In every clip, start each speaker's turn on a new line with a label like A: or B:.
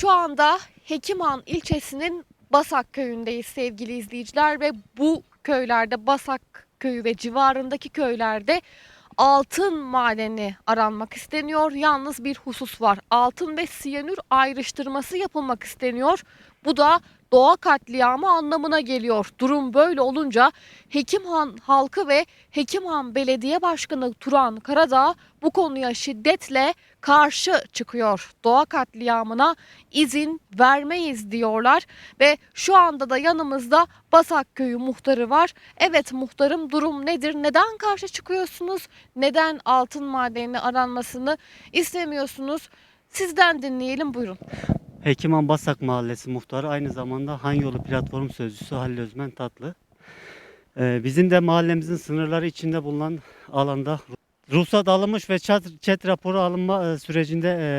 A: Şu anda Hekimhan ilçesinin Basak köyündeyiz sevgili izleyiciler ve bu köylerde Basak köyü ve civarındaki köylerde altın madeni aranmak isteniyor. Yalnız bir husus var. Altın ve siyanür ayrıştırması yapılmak isteniyor. Bu da doğa katliamı anlamına geliyor. Durum böyle olunca Hekimhan halkı ve Hekimhan Belediye Başkanı Turan Karadağ bu konuya şiddetle karşı çıkıyor. Doğa katliamına izin vermeyiz diyorlar ve şu anda da yanımızda Basak Köyü muhtarı var. Evet muhtarım durum nedir? Neden karşı çıkıyorsunuz? Neden altın madenini aranmasını istemiyorsunuz? Sizden dinleyelim buyurun.
B: Hekiman Basak Mahallesi muhtarı aynı zamanda Han Yolu Platform Sözcüsü Halil Özmen Tatlı. Ee, bizim de mahallemizin sınırları içinde bulunan alanda ruhsat alınmış ve çat, çet raporu alınma e, sürecinde e,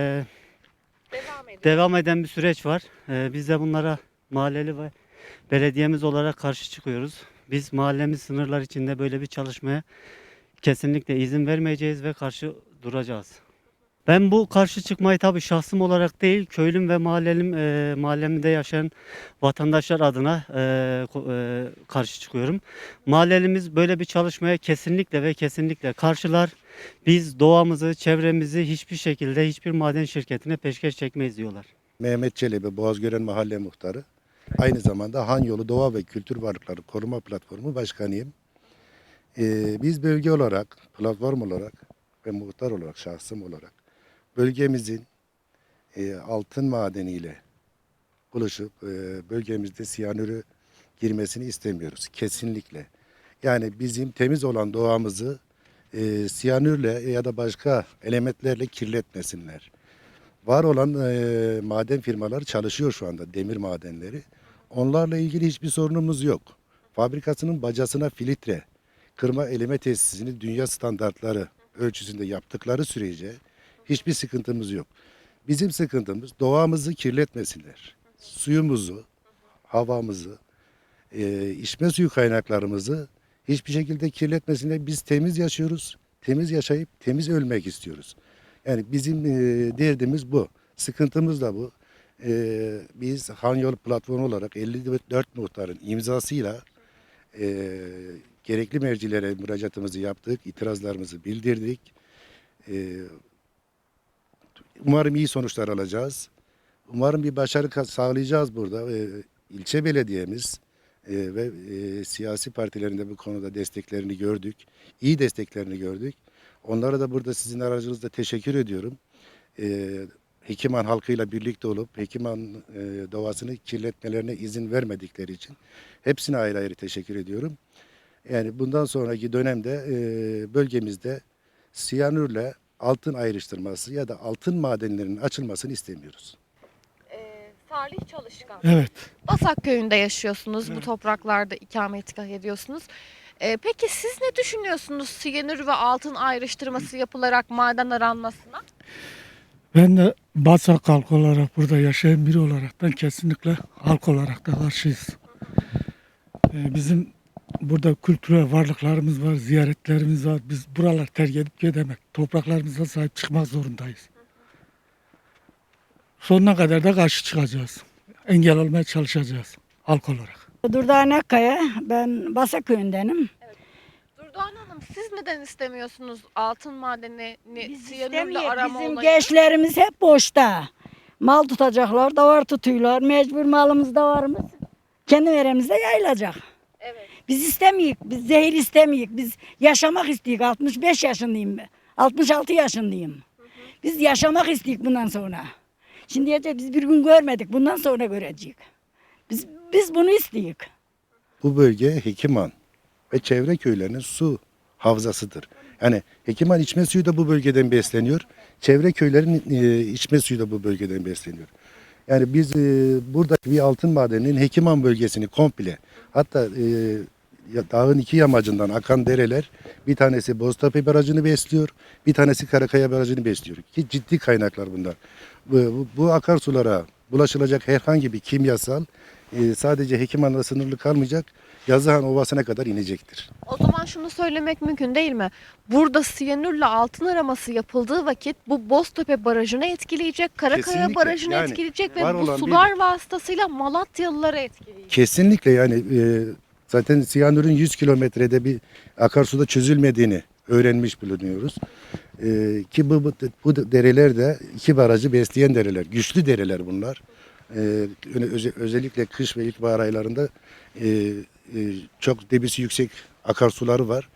A: Devam edelim.
B: devam eden bir süreç var. E, biz de bunlara mahalleli ve belediyemiz olarak karşı çıkıyoruz. Biz mahallemiz sınırlar içinde böyle bir çalışmaya kesinlikle izin vermeyeceğiz ve karşı duracağız. Ben bu karşı çıkmayı tabii şahsım olarak değil, köylüm ve mahallelim, e, mahallemde yaşayan vatandaşlar adına e, e, karşı çıkıyorum. Mahallelimiz böyle bir çalışmaya kesinlikle ve kesinlikle karşılar. Biz doğamızı, çevremizi hiçbir şekilde hiçbir maden şirketine peşkeş çekmeyiz diyorlar.
C: Mehmet Çelebi, Boğazgören Mahalle Muhtarı. Aynı zamanda Han Yolu Doğa ve Kültür Varlıkları Koruma Platformu Başkanıyım. Ee, biz bölge olarak, platform olarak ve muhtar olarak, şahsım olarak bölgemizin e, altın madeniyle buluşup e, bölgemizde siyanürü girmesini istemiyoruz. Kesinlikle. Yani bizim temiz olan doğamızı e, siyanürle ya da başka elementlerle kirletmesinler. Var olan e, maden firmaları çalışıyor şu anda demir madenleri. Onlarla ilgili hiçbir sorunumuz yok. Fabrikasının bacasına filtre, kırma eleme tesisini dünya standartları ölçüsünde yaptıkları sürece hiçbir sıkıntımız yok. Bizim sıkıntımız doğamızı kirletmesinler. Suyumuzu, havamızı, e, içme suyu kaynaklarımızı hiçbir şekilde kirletmesinler. Biz temiz yaşıyoruz. Temiz yaşayıp temiz ölmek istiyoruz. Yani bizim e, derdimiz bu. Sıkıntımız da bu. E, biz Han Yol platformu olarak 54 muhtarın imzasıyla e, gerekli mercilere müracaatımızı yaptık, itirazlarımızı bildirdik. E, umarım iyi sonuçlar alacağız. Umarım bir başarı sağlayacağız burada. E, ilçe belediyemiz e, ve e, siyasi partilerin de bu konuda desteklerini gördük. İyi desteklerini gördük. Onlara da burada sizin aracınızda teşekkür ediyorum. Ee, Hekiman halkıyla birlikte olup Hekiman e, doğasını kirletmelerine izin vermedikleri için hepsine ayrı ayrı teşekkür ediyorum. Yani bundan sonraki dönemde e, bölgemizde siyanürle altın ayrıştırması ya da altın madenlerinin açılmasını istemiyoruz.
A: Ee, Salih Çalışkan.
D: Evet.
A: Basak köyünde yaşıyorsunuz. Bu
D: Evet.
A: topraklarda ikametgah ediyorsunuz. Ee, peki siz ne düşünüyorsunuz siyanür ve altın ayrıştırması yapılarak maden aranmasına?
D: Ben de Basak halk olarak burada yaşayan biri olaraktan kesinlikle halk olarak da karşıyız. Ee, bizim Burada kültürel varlıklarımız var, ziyaretlerimiz var. Biz buralar terk edip gidemek. Topraklarımıza sahip çıkmak zorundayız. Sonuna kadar da karşı çıkacağız. Engel olmaya çalışacağız halk olarak.
E: Durdağanakaya, ben Basa köyündenim.
A: Doğan Hanım siz neden istemiyorsunuz altın madeni ne,
E: Biz
A: siyanürle istemiyor.
E: Bizim
A: olayı?
E: gençlerimiz hep boşta. Mal tutacaklar, davar tutuyorlar. Mecbur malımız davarımız kendi veremize yayılacak.
A: Evet.
E: Biz istemiyoruz, biz zehir istemiyoruz. Biz yaşamak istiyoruz. 65 yaşındayım ben. 66 yaşındayım. Biz yaşamak istiyoruz bundan sonra. Şimdiye de biz bir gün görmedik. Bundan sonra göreceğiz. Biz, biz bunu istiyoruz.
C: Bu bölge Hekiman ve çevre köylerinin su havzasıdır. Yani Hekiman içme suyu da bu bölgeden besleniyor. Çevre köylerin e, içme suyu da bu bölgeden besleniyor. Yani biz e, buradaki bir altın madeninin Hekiman bölgesini komple hatta e, dağın iki yamacından akan dereler bir tanesi Boztepe Barajı'nı besliyor, bir tanesi Karakaya Barajı'nı besliyor. Ki ciddi kaynaklar bunlar. Bu, bu, bu akarsulara bulaşılacak herhangi bir kimyasal e, sadece Hekiman'la sınırlı kalmayacak Yazıhan Ovası'na kadar inecektir.
A: O zaman şunu söylemek mümkün değil mi? Burada siyanürle altın araması yapıldığı vakit bu Boztepe Barajı'nı etkileyecek, Karakaya
C: Kesinlikle.
A: Barajı'nı
C: Yani
A: etkileyecek ve bu
C: olan bir-
A: sular vasıtasıyla Malatyalıları etkileyecek.
C: Kesinlikle yani e, zaten siyanürün 100 kilometrede bir akarsuda çözülmediğini öğrenmiş bulunuyoruz. E, ki bu, bu, bu dereler de iki barajı besleyen dereler. Güçlü dereler bunlar. E, öne- öze- özellikle kış ve ilkbahar aylarında e, e, çok debisi yüksek akarsuları var.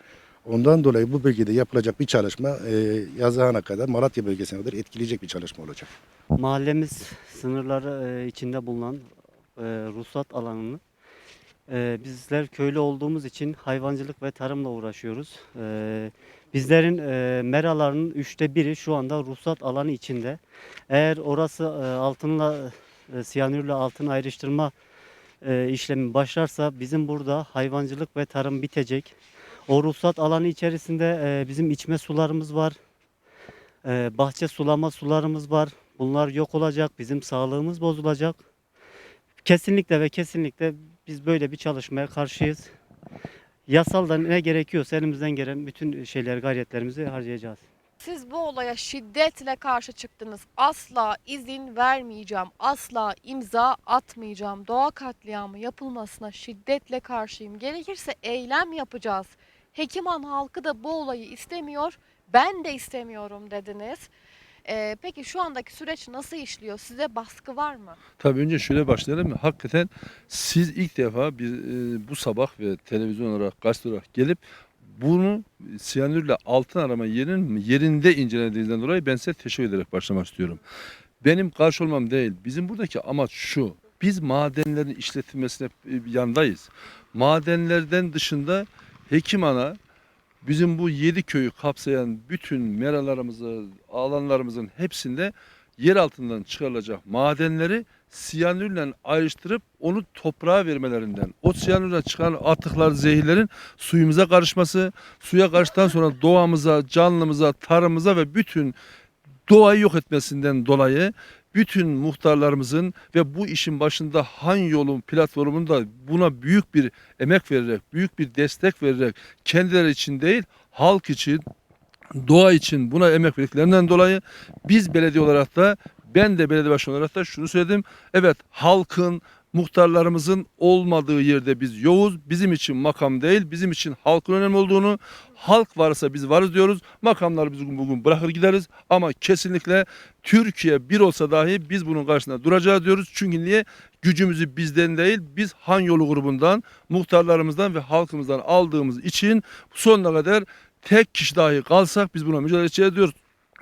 C: Ondan dolayı bu bölgede yapılacak bir çalışma e, Yazıhan'a kadar Malatya bölgesine kadar etkileyecek bir çalışma olacak.
B: Mahallemiz sınırları e, içinde bulunan e, ruhsat alanını e, bizler köylü olduğumuz için hayvancılık ve tarımla uğraşıyoruz. E, bizlerin e, meralarının üçte biri şu anda ruhsat alanı içinde. Eğer orası e, altınla e, siyanürle altın ayrıştırma e, işlemi başlarsa bizim burada hayvancılık ve tarım bitecek. O ruhsat alanı içerisinde bizim içme sularımız var. Bahçe sulama sularımız var. Bunlar yok olacak. Bizim sağlığımız bozulacak. Kesinlikle ve kesinlikle biz böyle bir çalışmaya karşıyız. Yasalda ne gerekiyorsa elimizden gelen bütün şeyler, gayretlerimizi harcayacağız.
A: Siz bu olaya şiddetle karşı çıktınız. Asla izin vermeyeceğim, asla imza atmayacağım. Doğa katliamı yapılmasına şiddetle karşıyım. Gerekirse eylem yapacağız. Hekiman halkı da bu olayı istemiyor, ben de istemiyorum dediniz. Ee, peki şu andaki süreç nasıl işliyor? Size baskı var mı?
F: Tabii önce şöyle başlayalım. Hakikaten siz ilk defa bir, e, bu sabah ve televizyon olarak, gazete olarak gelip bunu siyanürle altın arama yerinin yerinde incelediğinizden dolayı ben size teşekkür ederek başlamak istiyorum. Benim karşı olmam değil. Bizim buradaki amaç şu. Biz madenlerin işletilmesine e, yandayız. Madenlerden dışında hekim ana bizim bu yedi köyü kapsayan bütün meralarımızı, alanlarımızın hepsinde yer altından çıkarılacak madenleri siyanürle ayrıştırıp onu toprağa vermelerinden, o siyanürden çıkan atıklar, zehirlerin suyumuza karışması, suya karıştıktan sonra doğamıza, canlımıza, tarımıza ve bütün doğayı yok etmesinden dolayı bütün muhtarlarımızın ve bu işin başında Han Yolun platformunun da buna büyük bir emek vererek, büyük bir destek vererek kendileri için değil, halk için, doğa için buna emek verdiklerinden dolayı biz belediye olarak da ben de belediye başkanı olarak da şunu söyledim. Evet halkın muhtarlarımızın olmadığı yerde biz yoğuz. Bizim için makam değil, bizim için halkın önemli olduğunu, halk varsa biz varız diyoruz. Makamları biz bugün bırakır gideriz ama kesinlikle Türkiye bir olsa dahi biz bunun karşısında duracağız diyoruz. Çünkü niye? Gücümüzü bizden değil, biz Han Yolu grubundan, muhtarlarımızdan ve halkımızdan aldığımız için sonuna kadar tek kişi dahi kalsak biz buna mücadele edeceğiz diyoruz.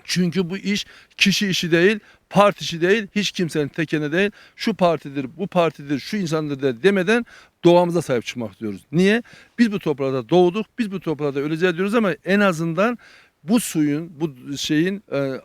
F: Çünkü bu iş kişi işi değil, parti işi değil, hiç kimsenin tekene değil. Şu partidir, bu partidir, şu insandır de demeden doğamıza sahip çıkmak diyoruz. Niye? Biz bu toprakta doğduk, biz bu toprakta öleceğiz diyoruz ama en azından bu suyun, bu şeyin e,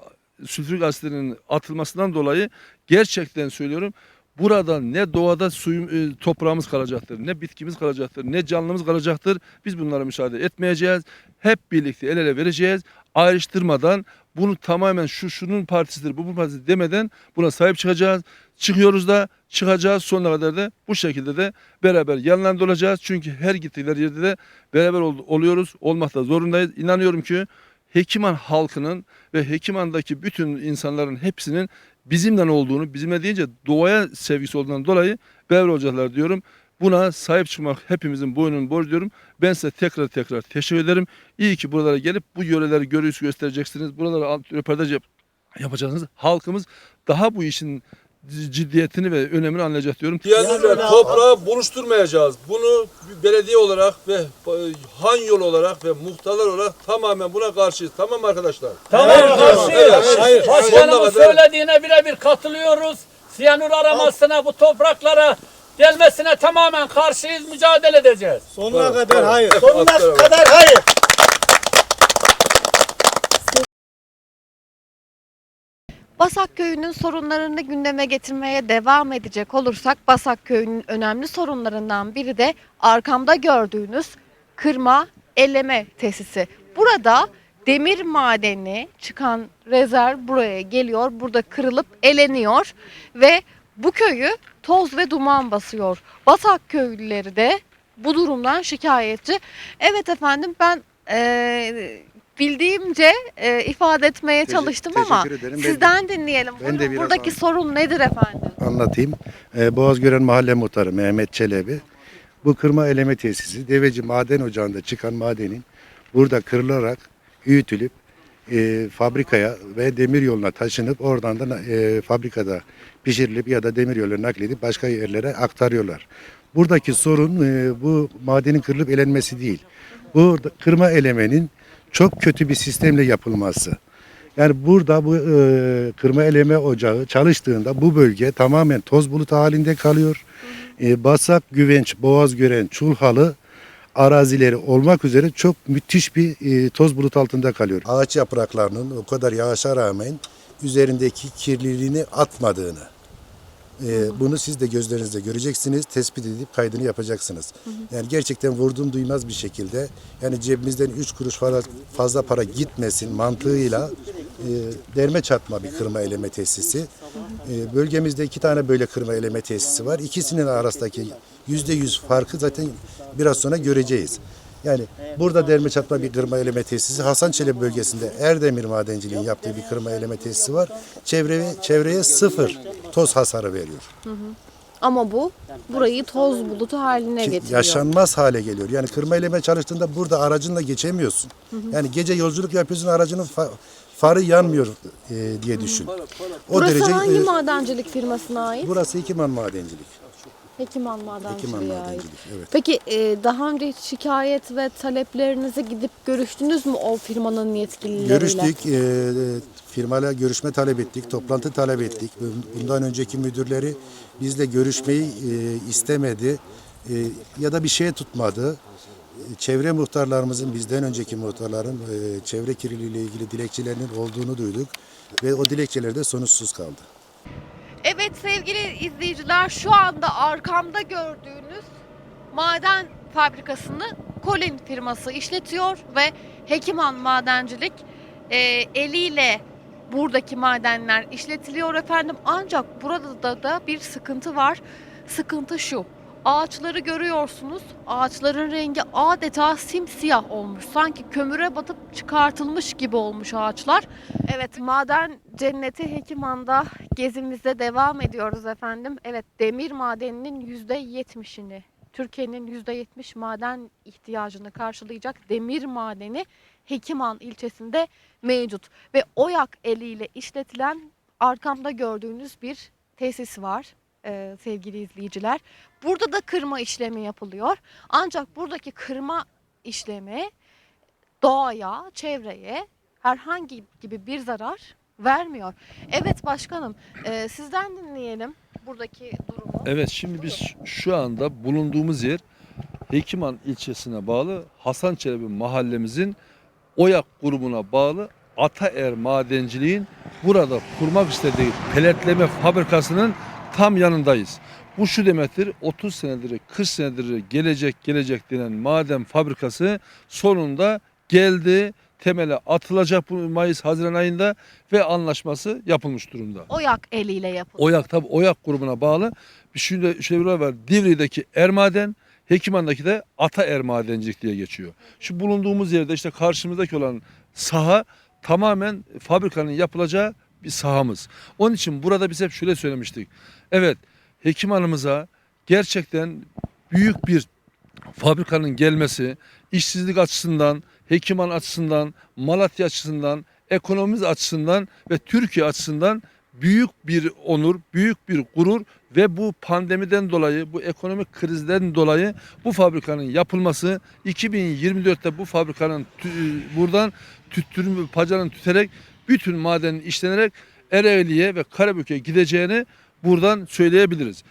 F: sülfürik asitinin atılmasından dolayı gerçekten söylüyorum Burada ne doğada suyum, e, toprağımız kalacaktır, ne bitkimiz kalacaktır, ne canlımız kalacaktır. Biz bunlara müsaade etmeyeceğiz. Hep birlikte el ele vereceğiz. Ayrıştırmadan bunu tamamen şu şunun partisidir, bu bu partisi demeden buna sahip çıkacağız. Çıkıyoruz da çıkacağız sonuna kadar da bu şekilde de beraber yanlarında olacağız. Çünkü her gittikleri yerde de beraber ol- oluyoruz, olmakta zorundayız. İnanıyorum ki Hekiman halkının ve Hekiman'daki bütün insanların hepsinin bizimle olduğunu, bizimle deyince doğaya sevgisi olduğundan dolayı beraber olacaklar diyorum. Buna sahip çıkmak hepimizin boynunun borcu diyorum. Ben size tekrar tekrar teşekkür ederim. İyi ki buralara gelip bu yöreleri görüş göstereceksiniz. Buralara röportaj yap yapacaksınız. Halkımız daha bu işin ciddiyetini ve önemini anlayacak diyorum. Diyanetler toprağı buluşturmayacağız. Bunu belediye olarak ve e, han yol olarak ve muhtarlar olarak tamamen buna karşıyız. Tamam mı arkadaşlar?
G: Tamam, karşıyız.
F: Evet.
G: Başkanımın
F: Sonuna kadar-
G: söylediğine birebir katılıyoruz. Siyanür aramasına, bu topraklara gelmesine tamamen karşıyız, mücadele edeceğiz.
H: Sonuna kadar hayır.
F: Hep
H: Sonuna kadar hayır.
A: Basak Köyü'nün sorunlarını gündeme getirmeye devam edecek olursak Basak Köyü'nün önemli sorunlarından biri de arkamda gördüğünüz kırma elleme tesisi. Burada demir madeni çıkan rezerv buraya geliyor. Burada kırılıp eleniyor ve bu köyü toz ve duman basıyor. Basak köylüleri de bu durumdan şikayetçi. Evet efendim ben eee, bildiğimce eee, ifade etmeye
C: Teşekkür-
A: çalıştım ama
C: teşekkür ederim. Ben-
A: sizden dinleyelim.
C: ben de
A: Buyurun,
C: biraz
A: buradaki
C: an-
A: sorun nedir efendim?
C: anlatayım. Ee, Boğazgören Mahalle Muhtarı Mehmet Çelebi. Bu kırma eleme tesisi Deveci Maden Ocağı'nda çıkan madenin burada kırılarak üyütülüp e, fabrikaya ve demir yoluna taşınıp oradan da e, fabrikada pişirilip ya da demir yoluna nakledip başka yerlere aktarıyorlar. Buradaki sorun e, bu madenin kırılıp elenmesi değil. Bu kırma elemenin çok kötü bir sistemle yapılması. Yani burada bu e, kırma eleme ocağı çalıştığında bu bölge tamamen toz bulut halinde kalıyor. E, Basak, Güvenç, Boğazgören, Çulhalı arazileri olmak üzere çok müthiş bir toz bulut altında kalıyor. Ağaç yapraklarının o kadar yağışa rağmen üzerindeki kirliliğini atmadığını e, bunu siz de gözlerinizle göreceksiniz, tespit edip kaydını yapacaksınız. Yani gerçekten vurdum duymaz bir şekilde yani cebimizden 3 kuruş fazla, fazla para gitmesin mantığıyla e, derme çatma bir kırma eleme tesisi. E, bölgemizde iki tane böyle kırma eleme tesisi var. İkisinin arasındaki yüzde yüz farkı zaten biraz sonra göreceğiz. Yani burada derme çatma bir kırma eleme tesisi Hasan Çelebi bölgesinde Erdemir Madenciliğin yaptığı bir kırma eleme tesisi var. Çevreye, çevreye sıfır toz hasarı veriyor.
A: Ama bu burayı toz bulutu haline
C: Ki
A: getiriyor.
C: yaşanmaz hale geliyor. Yani kırma eleme çalıştığında burada aracınla geçemiyorsun. Yani gece yolculuk yapıyorsun aracının fa- farı yanmıyor e, diye düşün. O
A: Burası hangi
C: e,
A: madencilik firmasına ait?
C: burası Hekiman Madencilik.
A: Hekiman
C: Hekiman
A: Madenciliğe ait.
C: Madencilik. Evet.
A: Peki e, daha önce hiç şikayet ve taleplerinize gidip görüştünüz mü o firmanın yetkilileriyle?
C: Görüştük, e, firmayla görüşme talep ettik, toplantı talep ettik. Bundan önceki müdürleri bizle görüşmeyi e, istemedi e, ya da bir şeye tutmadı. E, Çevre muhtarlarımızın, bizden önceki muhtarların e, çevre kirliliği ile ilgili dilekçelerinin olduğunu duyduk ve o dilekçeler de sonuçsuz kaldı.
A: Evet sevgili izleyiciler şu anda arkamda gördüğünüz maden fabrikasını Colin firması işletiyor ve Hekiman Madencilik e, eliyle buradaki madenler işletiliyor efendim. Ancak burada da, bir sıkıntı var. Sıkıntı şu. Ağaçları görüyorsunuz. Ağaçların rengi adeta simsiyah olmuş. Sanki kömüre batıp çıkartılmış gibi olmuş ağaçlar. Evet maden cenneti Hekiman'da gezimize devam ediyoruz efendim. Evet demir madeninin %70'ini Türkiye'nin %70 maden ihtiyacını karşılayacak demir madeni Hekiman ilçesinde mevcut. Ve Oyak eliyle işletilen arkamda gördüğünüz bir tesis var e, sevgili izleyiciler. Burada da kırma işlemi yapılıyor. Ancak buradaki kırma işlemi doğaya, çevreye herhangi gibi bir zarar vermiyor. Evet başkanım, e, sizden dinleyelim buradaki durumu.
F: Evet şimdi biz şu anda bulunduğumuz yer Hekiman ilçesine bağlı Hasan Çelebi mahallemizin Oyak grubuna bağlı Ataer Madenciliğin burada kurmak istediği peletleme fabrikasının tam yanındayız. Bu şu demektir 30 senedir 40 senedir gelecek gelecek denen maden fabrikası sonunda geldi temele atılacak bu Mayıs Haziran ayında ve anlaşması yapılmış durumda.
A: Oyak eliyle yapılıyor.
F: Oyak tabi Oyak grubuna bağlı. Bir şöyle, şöyle bir olay var. Divri'deki Ermaden, Hekiman'daki de Ata Ermadencilik diye geçiyor. Şu bulunduğumuz yerde işte karşımızdaki olan saha tamamen fabrikanın yapılacağı bir sahamız. Onun için burada biz hep şöyle söylemiştik. Evet Hekiman'ımıza gerçekten büyük bir fabrikanın gelmesi işsizlik açısından, Hekiman açısından, Malatya açısından, ekonomimiz açısından ve Türkiye açısından büyük bir onur, büyük bir gurur ve bu pandemiden dolayı, bu ekonomik krizden dolayı bu fabrikanın yapılması 2024'te bu fabrikanın tü- buradan tüttürüm pacanın tüterek bütün madenin işlenerek Ereğli'ye ve Karabük'e gideceğini buradan söyleyebiliriz.